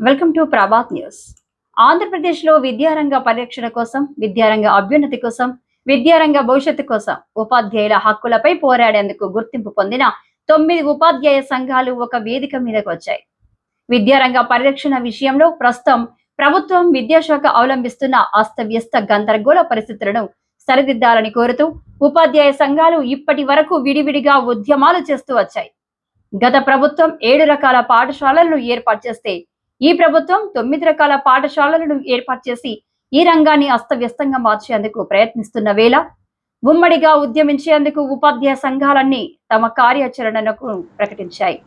Welcome to Prabhat news ఆంధ్రప్రదేశ్లో విద్యారంగ పరిరక్షణ కోసం విద్యారంగ అభ్యున్నతి కోసం విద్యారంగ భవిష్యత్తు కోసం ఉపాధ్యాయుల హక్కులపై పోరాడేందుకు గుర్తింపు పొందిన తొమ్మిది ఉపాధ్యాయ సంఘాలు ఒక వేదిక మీదకు వచ్చాయి. విద్యారంగ పరిరక్షణ విషయంలో ప్రస్తుతం ప్రభుత్వం విద్యాశాఖ అవలంబిస్తున్న అస్తవ్యస్త గందరగోళ పరిస్థితులను సరిదిద్దాలని కోరుతూ ఉపాధ్యాయ సంఘాలు ఇప్పటి వరకు విడివిడిగా ఉద్యమాలు చేస్తూ వచ్చాయి. గత ప్రభుత్వం ఏడు రకాల పాఠశాలలను ఏర్పాటు చేస్తే ఈ ప్రభుత్వం తొమ్మిది రకాల పాఠశాలలను ఏర్పాటు చేసి ఈ రంగాన్ని అస్తవ్యస్తంగా మార్చేందుకు ప్రయత్నిస్తున్న వేళ ఉమ్మడిగా ఉద్యమించేందుకు ఉపాధ్యాయ సంఘాలన్నీ తమ కార్యాచరణకు ప్రకటించాయి.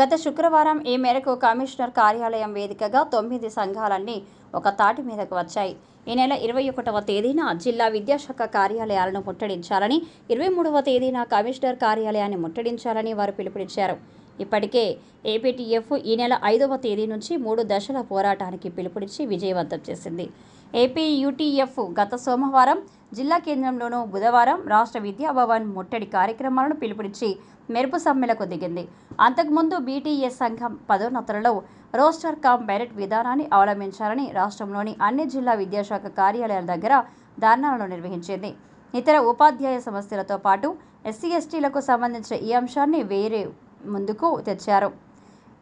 గత శుక్రవారం ఈ మేరకు కమిషనర్ కార్యాలయం వేదికగా తొమ్మిది సంఘాలన్నీ ఒక తాటి మీదకు వచ్చాయి. ఈ నెల ఇరవై ఒకటవ తేదీన జిల్లా విద్యాశాఖ కార్యాలయాలను ముట్టడించాలని ఇరవై మూడవ తేదీన కమిషనర్ కార్యాలయాన్ని ముట్టడించాలని వారు పిలుపునిచ్చారు. ఇప్పటికే ఏపీటీఎఫ్ ఈ నెల ఐదవ తేదీ నుంచి మూడు దశల పోరాటానికి పిలుపునిచ్చి విజయవంతం చేసింది. ఏపీ యూటీఎఫ్ గత సోమవారం జిల్లా కేంద్రంలోనూ బుధవారం రాష్ట్ర విద్యాభవన్ ముట్టడి కార్యక్రమాలను పిలుపునిచ్చి మెరుపు సమ్మెలకు దిగింది. అంతకుముందు బీటీఎస్ సంఘం పదోన్నతులలో రోస్టర్ కామ్ మెరిట్ విధానాన్ని అవలంబించాలని రాష్ట్రంలోని అన్ని జిల్లా విద్యాశాఖ కార్యాలయాల దగ్గర ధర్నాలను నిర్వహించింది. ఇతర ఉపాధ్యాయ సమస్యలతో పాటు ఎస్సీ ఎస్టీలకు సంబంధించిన ఈ అంశాన్ని వేరే ముందుకు తెచ్చారు.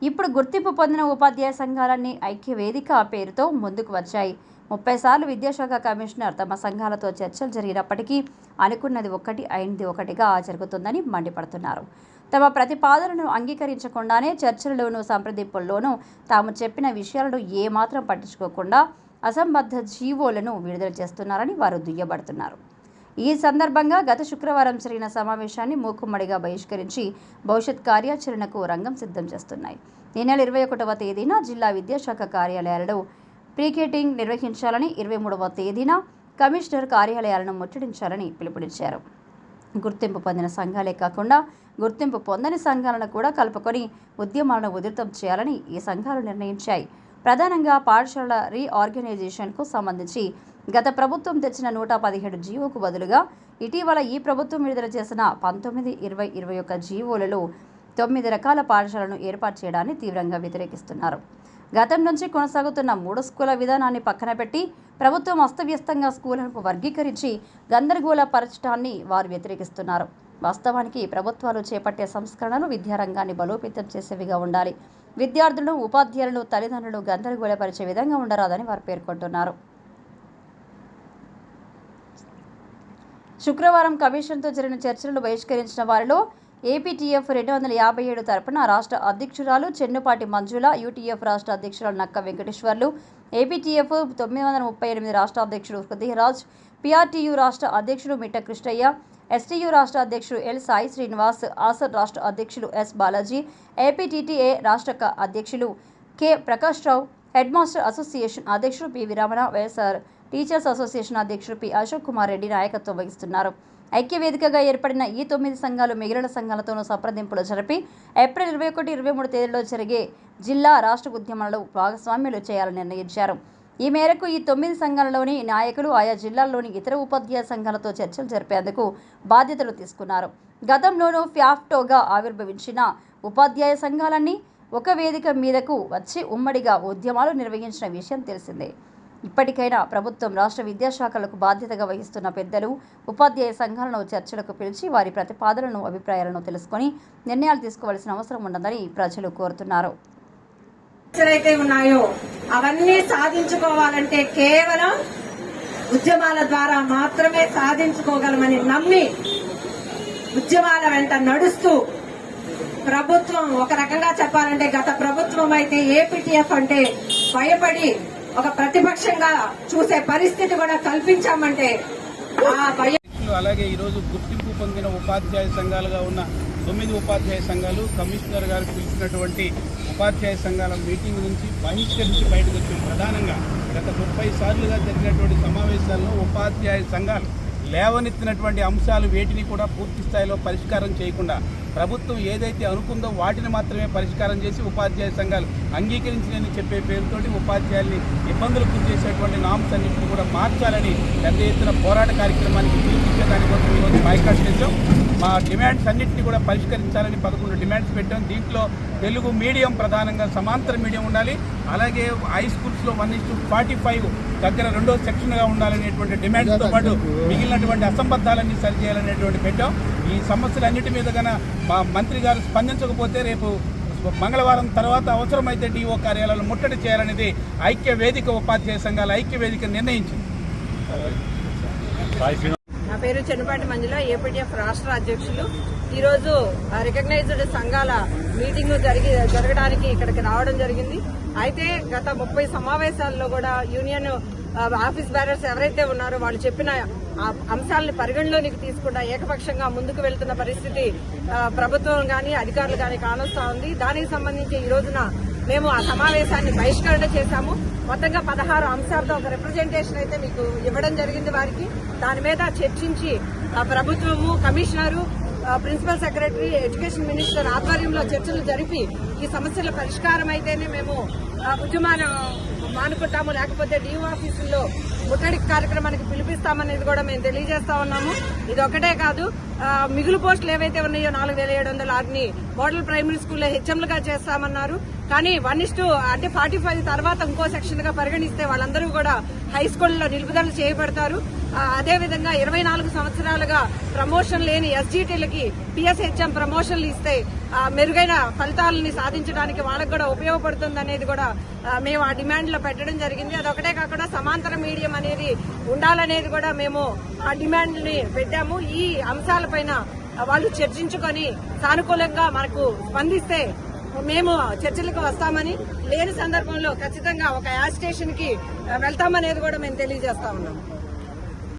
ఇప్పుడు గుర్తింపు పొందిన ఉపాధ్యాయ సంఘాలన్నీ ఐక్య వేదిక పేరుతో ముందుకు వచ్చాయి. ముప్పై సార్లు విద్యాశాఖ కమిషనర్ తమ సంఘాలతో చర్చలు జరిగినప్పటికీ అనుకున్నది ఒకటి అయింది ఒకటిగా జరుగుతుందని మండిపడుతున్నారు. తమ ప్రతిపాదనను అంగీకరించకుండానే చర్చలలోనూ సంప్రదింపుల్లోనూ తాము చెప్పిన విషయాలను ఏమాత్రం పట్టించుకోకుండా అసంబద్ధ జీవోలను విడుదల చేస్తున్నారని వారు దుయ్యబడుతున్నారు. ఈ సందర్భంగా గత శుక్రవారం జరిగిన సమావేశాన్ని మూకుమ్మడిగా బహిష్కరించి భవిష్యత్ కార్యాచరణకు రంగం సిద్ధం చేస్తున్నాయి. ఈ నెల ఇరవై ఒకటవ తేదీన జిల్లా విద్యాశాఖ కార్యాలయాలలో ప్రీకేటింగ్ నిర్వహించాలని ఇరవై మూడవ తేదీన కమిషనర్ కార్యాలయాలను ముట్టడించాలని పిలుపునిచ్చారు. గుర్తింపు పొందిన సంఘాలే కాకుండా గుర్తింపు పొందని సంఘాలను కూడా కలుపుకొని ఉద్యమాలను ఉధృతం చేయాలని ఈ సంఘాలు నిర్ణయించాయి. ప్రధానంగా పాఠశాల రీఆర్గనైజేషన్కు సంబంధించి గత ప్రభుత్వం తెచ్చిన నూట పదిహేడు జీవోకు బదులుగా ఇటీవల ఈ ప్రభుత్వం విడుదల చేసిన పంతొమ్మిది ఇరవై ఇరవై ఒక్క జీవోలలో తొమ్మిది రకాల పాఠశాలను ఏర్పాటు చేయడాన్ని తీవ్రంగా వ్యతిరేకిస్తున్నారు. గతం నుంచి కొనసాగుతున్న మూడు స్కూల విధానాన్ని పక్కన పెట్టి ప్రభుత్వం అస్తవ్యస్తంగా స్కూళ్ళను వర్గీకరించి గందరగోళ పరచడాన్ని వారు వ్యతిరేకిస్తున్నారు. వాస్తవానికి ప్రభుత్వాలు చేపట్టే సంస్కరణలు విద్యారంగాన్ని బలోపేతం చేసేవిగా ఉండాలి. విద్యార్థులను ఉపాధ్యాయులను తల్లిదండ్రులు గందరగోళపరిచే విధంగా ఉండరాదని వారు పేర్కొంటున్నారు. శుక్రవారం కమిషన్తో జరిగిన చర్చలను బహిష్కరించిన వారిలో ఏపీటీఎఫ్ రెండు వందల యాభై ఏడు తరపున రాష్ట్ర అధ్యక్షురాలు చెన్నుపాటి మంజుల యూటీఎఫ్ రాష్ట్ర అధ్యక్షురాలు నక్క వెంకటేశ్వర్లు ఏపీటీఎఫ్ తొమ్మిది వందల ముప్పై ఎనిమిది రాష్ట్ర అధ్యక్షుడు హృదయరాజ్ పిఆర్టీయు రాష్ట్ర అధ్యక్షుడు మిట్ట కృష్ణయ్య ఎస్టీయు రాష్ట్ర అధ్యక్షుడు ఎల్ సాయి శ్రీనివాస్ ఆసర్ రాష్ట్ర అధ్యక్షులు ఎస్ బాలాజీ ఏపీటీటీఏ రాష్ట్ర అధ్యక్షులు K Prakash Rao head master association అధ్యక్షుడు పి విరమణ వైఎస్ఆర్ టీచర్స్ అసోసియేషన్ అధ్యక్షుడు పి అశోక్ కుమార్ రెడ్డి నాయకత్వం వహిస్తున్నారు. ఐక్య వేదికగా ఏర్పడిన ఈ తొమ్మిది సంఘాలు మిగిలిన సంఘాలతోనూ సంప్రదింపులు జరిపి ఏప్రిల్ ఇరవై ఒకటి ఇరవై మూడు తేదీలో జరిగే జిల్లా రాష్ట్ర ఉద్యమాలలో భాగస్వామ్యులు చేయాలని నిర్ణయించారు. ఈ మేరకు ఈ తొమ్మిది సంఘాలలోని నాయకులు ఆయా జిల్లాల్లోని ఇతర ఉపాధ్యాయ సంఘాలతో చర్చలు జరిపేందుకు బాధ్యతలు తీసుకున్నారు. గతంలోనూ ఫ్యాఫ్టోగా ఆవిర్భవించిన ఉపాధ్యాయ సంఘాలన్నీ ఒక వేదిక మీదకు వచ్చి ఉమ్మడిగా ఉద్యమాలు నిర్వహించిన విషయం తెలిసిందే. ఇప్పటికైనా ప్రభుత్వం రాష్ట్ర విద్యాశాఖలకు బాధ్యతగా వహిస్తున్న పెద్దలు ఉపాధ్యాయ సంఘాలను చర్చలకు పిలిచి వారి ప్రతిపాదనలను అభిప్రాయాలను తెలుసుకొని నిర్ణయాలు తీసుకోవాల్సిన అవసరం ఉన్నదని ప్రజలు కోరుతున్నారు. అయితే ఉన్నాయో అవన్నీ సాధించుకోవాలంటే కేవలం ఉద్యమాల ద్వారా మాత్రమే సాధించుకోగలమని నమ్మి ఉద్యమాల వెంట నడుస్తూ ప్రభుత్వం ఒక రకంగా చెప్పాలంటే గత ప్రభుత్వం అయితే ఏపీటీఎఫ్ అంటే భయపడి ఒక ప్రతిపక్షంగా చూసే పరిస్థితి కూడా కల్పించామంటే అలాగే ఈ రోజు అలాగే ఈరోజు గుర్తింపు పొందిన ఉపాధ్యాయ సంఘాలుగా ఉన్న తొమ్మిది ఉపాధ్యాయ సంఘాలు కమిషనర్ గారు పిలిచినటువంటి ఉపాధ్యాయ సంఘాల మీటింగ్ నుంచి బహిష్కరించి బయటకు వచ్చాం ప్రధానంగా గత ముప్పై సార్లుగా జరిగినటువంటి సమావేశాల్లో ఉపాధ్యాయ సంఘాలు లేవనెత్తినటువంటి అంశాలు వేటిని కూడా పూర్తి స్థాయిలో పరిష్కారం చేయకుండా ప్రభుత్వం ఏదైతే అనుకుందో వాటిని మాత్రమే పరిష్కారం చేసి ఉపాధ్యాయ సంఘాలు అంగీకరించినని చెప్పే పేరుతోటి ఉపాధ్యాయుల్ని ఇబ్బందులు గురిచేసేటువంటి నామ్స్ అన్నింటినీ కూడా మార్చాలని పెద్ద ఎత్తున పోరాట కార్యక్రమానికి పిలిపించే దానికోసం ఈరోజు బాయ్కాట్ చేశాం. మా డిమాండ్స్ అన్నింటినీ కూడా పరిష్కరించాలని పదకొండు డిమాండ్స్ పెట్టాం. దీంట్లో తెలుగు మీడియం ప్రధానంగా సమాంతర మీడియం ఉండాలి. అలాగే హై స్కూల్స్లో వన్ ఇస్ ఫార్టీ ఫైవ్ దగ్గర రెండో సెక్షన్గా ఉండాలనేటువంటి డిమాండ్స్తో పాటు మిగిలినటువంటి అసంబద్ధాలన్నీ సరిచేయాలనేటువంటి పెట్టాం. ఈ సమస్యలన్నిటి మీద గన మా మంత్రి గారు స్పందించకపోతే రేపు మంగళవారం తర్వాత అవసరమైతే డిఓ కార్యాలయాలు ముట్టడి చేయాలనేది ఐక్య వేదిక ఉపాధ్యాయ సంఘాల ఐక్య వేదిక నిర్ణయించింది. నా పేరు చెన్నపాటి మంజుల ఏపీటీఎఫ్ రాష్ట్ర అధ్యక్షులు. ఈరోజు రికగ్నైజ్డ్ సంఘాల మీటింగ్ జరిగి జరగడానికి ఇక్కడికి రావడం జరిగింది. అయితే గత ముప్పై సమావేశాల్లో కూడా యూనియన్ ఆఫీస్ బ్యారర్స్ ఎవరైతే ఉన్నారో వాళ్ళు చెప్పిన అంశాలను పరిగణలోనికి తీసుకుండా ఏకపక్షంగా ముందుకు వెళ్తున్న పరిస్థితి ప్రభుత్వం కానీ అధికారులు కానీ కానొస్తా ఉంది. దానికి సంబంధించి ఈ రోజున మేము ఆ సమావేశాన్ని బహిష్కరణ చేశాము. మొత్తంగా పదహారు అంశాలతో ఒక రిప్రజెంటేషన్ అయితే మీకు ఇవ్వడం జరిగింది వారికి. దాని మీద చర్చించి ప్రభుత్వము commissioner principal secretary education minister ఆధ్వర్యంలో చర్చలు జరిపి ఈ సమస్యల పరిష్కారం అయితేనే మేము ఆ, ఉద్యమాన్ని మానుకుంటాము. లేకపోతే డిఓ ఆఫీసుల్లో ముట్టడి కార్యక్రమానికి పిలిపిస్తామనేది కూడా మేము తెలియజేస్తా ఉన్నాము. ఇది ఒకటే కాదు మిగులు పోస్టులు ఏవైతే ఉన్నాయో నాలుగు వేల ఏడు వందల ఆరుని మోడల్ ప్రైమరీ స్కూల్లో హెచ్ఎంలుగా చేస్తామన్నారు. కానీ వన్ ఇస్ అంటే ఫార్టీ ఫైవ్ తర్వాత ఇంకో సెక్షన్గా పరిగణిస్తే వాళ్ళందరూ కూడా హై స్కూల్లో నిలుపుదల చేయబడతారు. అదేవిధంగా ఇరవై నాలుగు సంవత్సరాలుగా ప్రమోషన్ లేని ఎస్జీటీలకి పిఎస్హెచ్ఎం ప్రమోషన్లు ఇస్తే మెరుగైన ఫలితాలని సాధించడానికి వాళ్ళకు కూడా ఉపయోగపడుతుంది అనేది కూడా మేము ఆ డిమాండ్లో పెట్టడం జరిగింది. అదొకటే కాకుండా సమాంతర మీడియం అనేది ఉండాలనేది కూడా మేము ఆ డిమాండ్ని పెట్టాము. ఈ అంశాలపైన వాళ్ళు చర్చించుకొని సానుకూలంగా మనకు స్పందిస్తే మేము చర్చలకు వస్తామని లేని సందర్భంలో ఖచ్చితంగా ఒక యాజ్ స్టేషన్కి వెళ్తామనేది కూడా మేము తెలియజేస్తా ఉన్నాం.